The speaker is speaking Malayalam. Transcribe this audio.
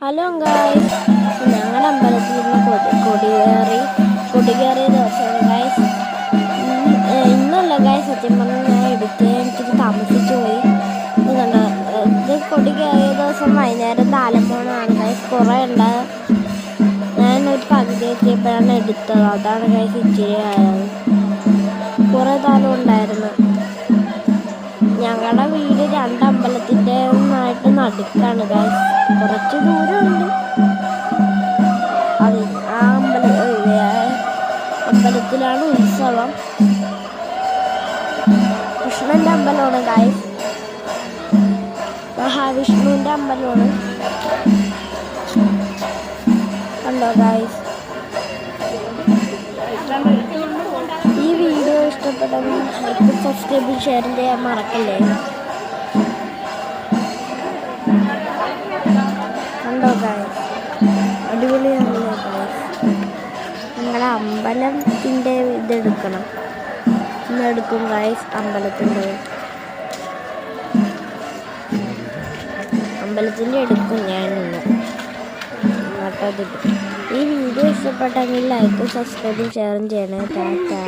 ഹലോ ഗായ്സ് ഞങ്ങളുടെ അമ്പലത്തിൽ നിന്ന് കൊടി കൊടികയറി കൊടികയറിയ ദിവസമാണ് ഗായ്സ് ഇന്നല്ല ഗായ്സ് സത്യം പറഞ്ഞാൽ ഞാൻ എടുത്ത് എനിക്കിത് താമസിച്ചു പോയി. ഇത് കണ്ടോ? ഇത് ദിവസം വൈകുന്നേരം താലമ്പോണമാണ് ഗായ്സ് കുറേ ഉണ്ട്. ഞാൻ ഒരു പകുതി എത്തിയപ്പോഴാണ് എടുത്തത്. അതാണ് ഗായ്സ് ഇച്ചിരി ആയത്. കുറേ താലം ഉണ്ടായിരുന്നു. ഞങ്ങളുടെ വീട് ആയിട്ട് നടുക്കാണ് ഗൈസ് കുറച്ച് ദൂരമുണ്ട്. അത് ആ അമ്പല അമ്പലത്തിലാണ് ഉത്സവം. കൃഷ്ണന്റെ അമ്പലമാണ് ഗൈസ് മഹാവിഷ്ണുവിന്റെ അമ്പലമാണ്. കണ്ടോ ഗൈസ് ഈ വീഡിയോ ഇഷ്ടപ്പെട്ടെങ്കിൽ ലൈക്ക് സബ്സ്ക്രൈബ് ഷെയർ ചെയ്യാൻ മറക്കല്ലേ? കണ്ടോ അടിപൊളിയാണല്ലോ ഞങ്ങളെ അമ്പലത്തിന്റെ ഇതെടുക്കണം. ഇന്നെടുക്കും ഗായ്സ് അമ്പലത്തിന്റെ. അമ്പലത്തിന്റെ എടുക്കും ഞാൻ ഇന്ന് എന്നിട്ട് അതെടുക്കും ഈ വീഡിയോ ഇഷ്ടപ്പെട്ടെങ്കിൽ ലൈക്കും സബ്സ്ക്രൈബും ഷെയറും ചെയ്യണേ. ടാറ്റാ.